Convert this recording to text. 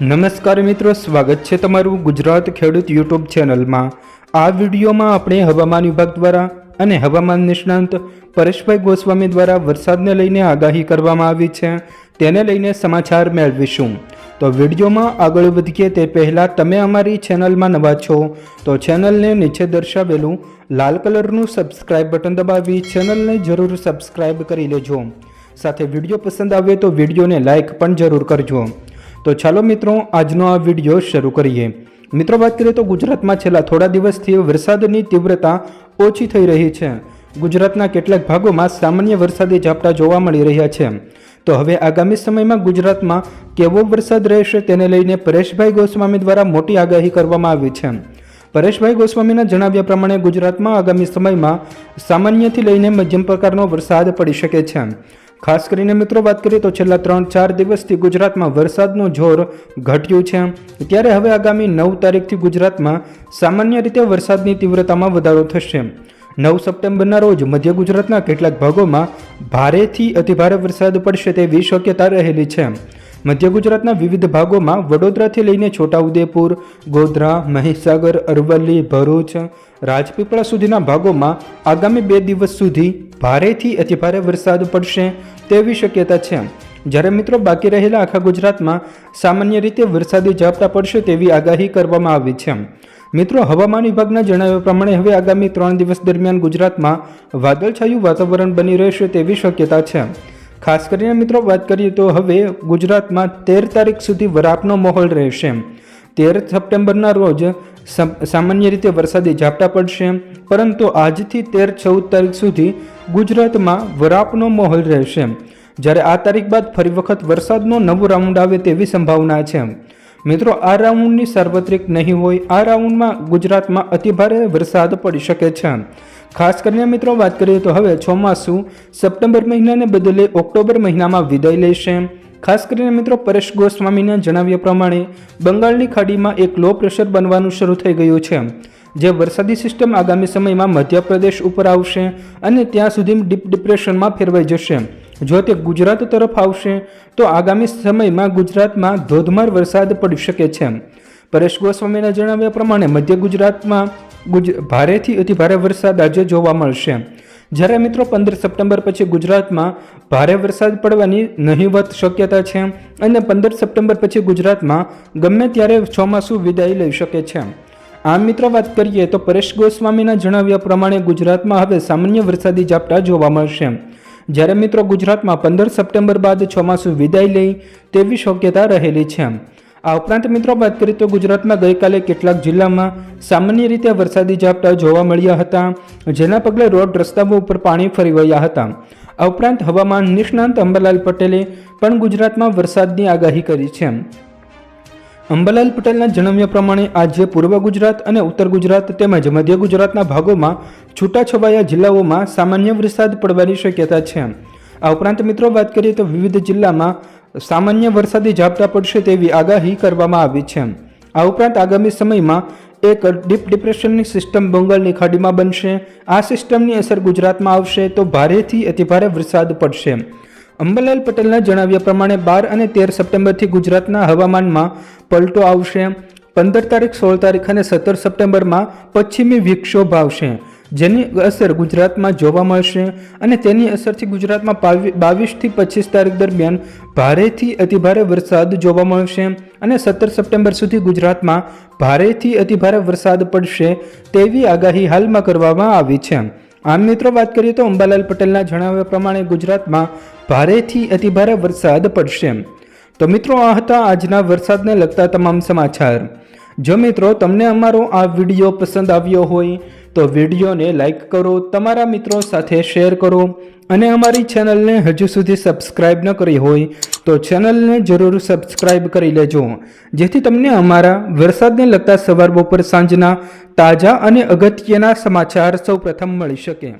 નમસ્કાર મિત્રો, સ્વાગત છે તમારું ગુજરાત ખેડૂત યુટ્યુબ ચેનલમાં. આ વિડીયોમાં આપણે હવામાન વિભાગ દ્વારા અને હવામાન નિષ્ણાંત પરેશભાઈ ગોસ્વામી દ્વારા વરસાદને લઈને આગાહી કરવામાં આવી છે. તેને લઈને સમાચાર મેળવીશું. તો વિડીયોમાં આગળ વધીએ તે પહેલાં તમે અમારી ચેનલમાં નવા છો, તો ચેનલને નીચે દર્શાવેલું લાલ કલરનું સબસ્ક્રાઇબ બટન દબાવી ચેનલને જરૂર સબસ્ક્રાઇબ કરી લેજો. સાથે વીડિયો પસંદ આવે તો વિડીયોને લાઇક પણ જરૂર કરજો. તો ચાલો મિત્રો, આજનો આ વીડિયો શરૂ કરીએ. મિત્રો, વાત કરીએ તો ગુજરાતમાં છેલ્લા થોડા દિવસથી વરસાદની તીવ્રતા ઓછી થઈ રહી છે. ગુજરાતના કેટલાક ભાગોમાં સામાન્ય વરસાદી ઝાપટા જોવા મળી રહ્યા છે. તો હવે આગામી સમયમાં ગુજરાતમાં કેવો વરસાદ રહેશે તેને લઈને પરેશભાઈ ગોસ્વામી દ્વારા મોટી આગાહી કરવામાં આવી છે. પરેશભાઈ ગોસ્વામીના જણાવ્યા પ્રમાણે ગુજરાતમાં આગામી સમયમાં સામાન્યથી લઈને મધ્યમ પ્રકારનો વરસાદ પડી શકે છે. ખાસ કરીને મિત્રો વાત કરીએ તો છેલ્લા ત્રણ ચાર દિવસથી ગુજરાતમાં વરસાદનું જોર ઘટ્યું છે. ત્યારે હવે આગામી નવ તારીખથી ગુજરાતમાં સામાન્ય રીતે વરસાદની તીવ્રતામાં વધારો થશે. નવ સપ્ટેમ્બરના રોજ મધ્ય ગુજરાતના કેટલાક ભાગોમાં ભારેથી અતિભારે વરસાદ પડશે તેવી શક્યતા રહેલી છે. મધ્ય ગુજરાતના વિવિધ ભાગોમાં વડોદરાથી લઈને છોટાઉદેપુર, ગોધરા, મહીસાગર, અરવલ્લી, ભરૂચ, રાજપીપળા સુધીના ભાગોમાં આગામી બે દિવસ સુધી ભારેથી અતિભારે વરસાદ પડશે તેવી શક્યતા છે. જ્યારે મિત્રો બાકી રહેલા આખા ગુજરાતમાં સામાન્ય રીતે વરસાદી ઝાપટા પડશે તેવી આગાહી કરવામાં આવી છે. મિત્રો, હવામાન વિભાગના જણાવ્યા પ્રમાણે હવે આગામી ત્રણ દિવસ દરમિયાન ગુજરાતમાં વાદળછાયું વાતાવરણ બની રહેશે તેવી શક્યતા છે. ખાસ કરીને મિત્રો વાત કરીએ તો હવે ગુજરાતમાં તેર તારીખ સુધી વરાપનો માહોલ રહેશે. તેર સપ્ટેમ્બરના રોજ સમ- સામાન્ય રીતે વરસાદી ઝાપટા પડશે, પરંતુ આજથી તેર ચૌદ તારીખ સુધી ગુજરાતમાં વરાપનો માહોલ રહેશે. જ્યારે આ તારીખ બાદ ફરી વખત વરસાદનો નવો રાઉન્ડ આવે તેવી સંભાવના છે. મિત્રો, આ રાઉન્ડની સાર્વત્રિક નહીં હોય, આ રાઉન્ડમાં ગુજરાતમાં અતિભારે વરસાદ પડી શકે છે. ખાસ કરીને મિત્રો વાત કરીએ તો હવે ચોમાસું સપ્ટેમ્બર મહિનાને બદલે ઓક્ટોબર મહિનામાં વિદાય લેશે. ખાસ કરીને મિત્રો પરેશ ગોસ્વામીના જણાવ્યા પ્રમાણે બંગાળની ખાડીમાં એક લો પ્રેશર બનવાનું શરૂ થઈ ગયું છે, જે વરસાદી સિસ્ટમ આગામી સમયમાં મધ્યપ્રદેશ ઉપર આવશે અને ત્યાં સુધી ડીપ ડિપ્રેશનમાં ફેરવાઈ જશે. જો તે ગુજરાત તરફ આવશે, તો આગામી સમયમાં ગુજરાતમાં ધોધમાર વરસાદ પડી શકે છે. પરેશ ગોસ્વામીના જણાવ્યા પ્રમાણે મધ્ય ગુજરાતમાં ગુજ, ભારેથી અતિ ભારે વરસાદ આજે જોવા મળશે. જ્યારે મિત્રો પંદર સપ્ટેમ્બર પછી ગુજરાતમાં ભારે વરસાદ પડવાની નહીવત શક્યતા છે અને પંદર સપ્ટેમ્બર પછી ગુજરાતમાં ગમે ત્યારે ચોમાસું વિદાય લઈ શકે છે. આમ મિત્રો વાત કરીએ તો પરેશ ગોસ્વામીના જણાવ્યા પ્રમાણે ગુજરાતમાં હવે સામાન્ય વરસાદી ઝાપટા જોવા મળશે. જ્યારે મિત્રો ગુજરાતમાં પંદર સપ્ટેમ્બર બાદ ચોમાસું વિદાય લઈ તેવી શક્યતા રહેલી છે. આ ઉપરાંત મિત્રો વાત કરીએ તો ગુજરાતમાં ગઈકાલે કેટલાક જિલ્લામાં સામાન્ય રીતે વરસાદી ઝાપટા જોવા મળ્યા હતા, જેના પગલે રોડ રસ્તાઓ ઉપર પાણી ફરી વળ્યા હતા. આ ઉપરાંત હવામાન નિષ્ણાંત અંબાલાલ પટેલે પણ ગુજરાતમાં વરસાદની આગાહી કરી છે. અંબાલાલ પટેલના જણાવ્યા પ્રમાણે આજે પૂર્વ ગુજરાત અને ઉત્તર ગુજરાત તેમજ મધ્ય ગુજરાતના ભાગોમાં છૂટાછવાયા જિલ્લાઓમાં સામાન્ય વરસાદ પડવાની શક્યતા છે. આ ઉપરાંત મિત્રો વાત કરીએ તો વિવિધ જિલ્લામાં સામાન્ય વરસાદી ઝાપટા પડશે તેવી આગાહી કરવામાં આવી છે. આ ઉપરાંત આગામી સમયમાં એક ડીપ ડિપ્રેશનની સિસ્ટમ બંગાળની ખાડીમાં બનશે. આ સિસ્ટમની અસર ગુજરાતમાં આવશે તો ભારેથી અતિભારે વરસાદ પડશે. અંબાલાલ પટેલના જણાવ્યા પ્રમાણે બાર અને તેર સપ્ટેમ્બરથી ગુજરાતના હવામાનમાં પલટો આવશે. પંદર તારીખ સોળ તારીખ અને સત્તર સપ્ટેમ્બરમાં પશ્ચિમી વિક્ષોભ આવશે. જેની અસર ગુજરાતમાં જોવા મળશે અને તેની અસરથી ગુજરાતમાં બાવીસથી પચીસ તારીખ દરમિયાન ભારેથી અતિભારે વરસાદ જોવા મળશે અને સત્તર સપ્ટેમ્બર સુધી ગુજરાતમાં ભારેથી અતિભારે વરસાદ પડશે તેવી આગાહી હાલમાં કરવામાં આવી છે. આમ મિત્રો, વાત કરીએ તો અંબાલાલ પટેલના જણાવ્યા પ્રમાણે ગુજરાતમાં ભારેથી અતિભારે વરસાદ પડશે. તો મિત્રો, આ હતા આજના વરસાદને લગતા તમામ સમાચાર. જો મિત્રો તમને અમારો આ વીડિયો પસંદ આવ્યો હોય, તો વિડીયોને લાઇક કરો, તમારા મિત્રો સાથે શેર કરો અને અમારી ચેનલને હજુ સુધી સબસ્ક્રાઇબ ન કરી હોય, તો ચેનલને જરૂર સબસ્ક્રાઇબ કરી લેજો. જેથી તમને અમારા વરસાદને લગતા સવાર બપોર સાંજના તાજા અને અગત્યના સમાચાર સૌપ્રથમ મળી શકે.